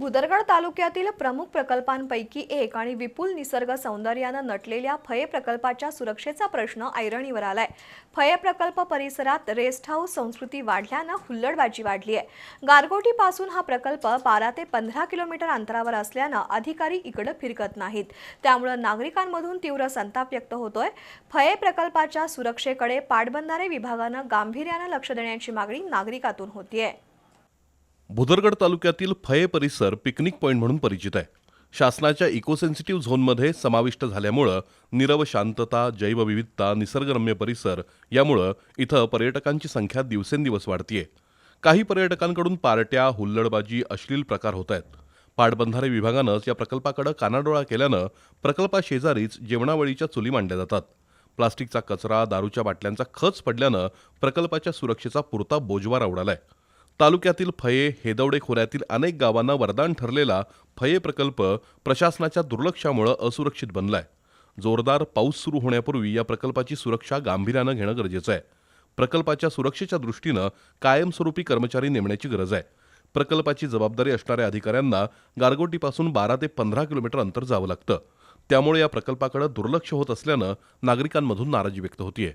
भुदरगड तालुक्यातील प्रमुख प्रकल्पांपैकी एक आणि विपुल निसर्ग सौंदर्यानं नटलेल्या फये प्रकल्पाच्या सुरक्षेचा प्रश्न ऐरणीवर आलाय. फये प्रकल्प परिसरात रेस्ट हाऊस संस्कृती वाढल्यानं हुल्लडबाजी वाढली आहे. गारगोटीपासून हा प्रकल्प बारा ते पंधरा किलोमीटर अंतरावर असल्यानं अधिकारी इकडं फिरकत नाहीत. त्यामुळं नागरिकांमधून तीव्र संताप व्यक्त होतोय. फये प्रकल्पाच्या सुरक्षेकडे पाटबंधारे विभागानं गांभीर्यानं लक्ष देण्याची मागणी नागरिकातून होतीये. भुदरगड तालुक्यातील फये परिसर पिकनिक पॉईंट म्हणून परिचित आहे. शासनाच्या इकोसेन्सिटिव्ह झोनमध्ये समाविष्ट झाल्यामुळं निरव शांतता जैवविविधता निसर्गरम्य परिसर यामुळं इथं पर्यटकांची संख्या दिवसेंदिवस वाढतीये. काही पर्यटकांकडून पार्ट्या हुल्लडबाजी अश्लील प्रकार होत आहेत पाटबंधारे विभागानंच या प्रकल्पाकडे कानाडोळा केल्यानं प्रकल्पाशेजारीच जेवणावळीच्या चुली मांडल्या जातात. प्लास्टिकचा कचरा दारूच्या बाटल्यांचा खच पडल्यानं प्रकल्पाच्या सुरक्षेचा पुरता बोजवारा उडालाय तालुक्यातील फये हेदवडे खोऱ्यातील अनेक गावांना वरदान ठरलेला फये प्रकल्प प्रशासनाच्या दुर्लक्षामुळे असुरक्षित बनलाय. जोरदार पाऊस सुरू होण्यापूर्वी या प्रकल्पाची सुरक्षा गांभीर्यानं घेणं गरजेचं आहे. प्रकल्पाच्या सुरक्षेच्या दृष्टीनं कायमस्वरूपी कर्मचारी नेमण्याची गरज आहे. प्रकल्पाची जबाबदारी असणाऱ्या अधिकाऱ्यांना गारगोटीपासून बारा ते पंधरा किलोमीटर अंतर जावं लागतं. त्यामुळे या प्रकल्पाकडे दुर्लक्ष होत असल्यानं नागरिकांमधून नाराजी व्यक्त होतीये.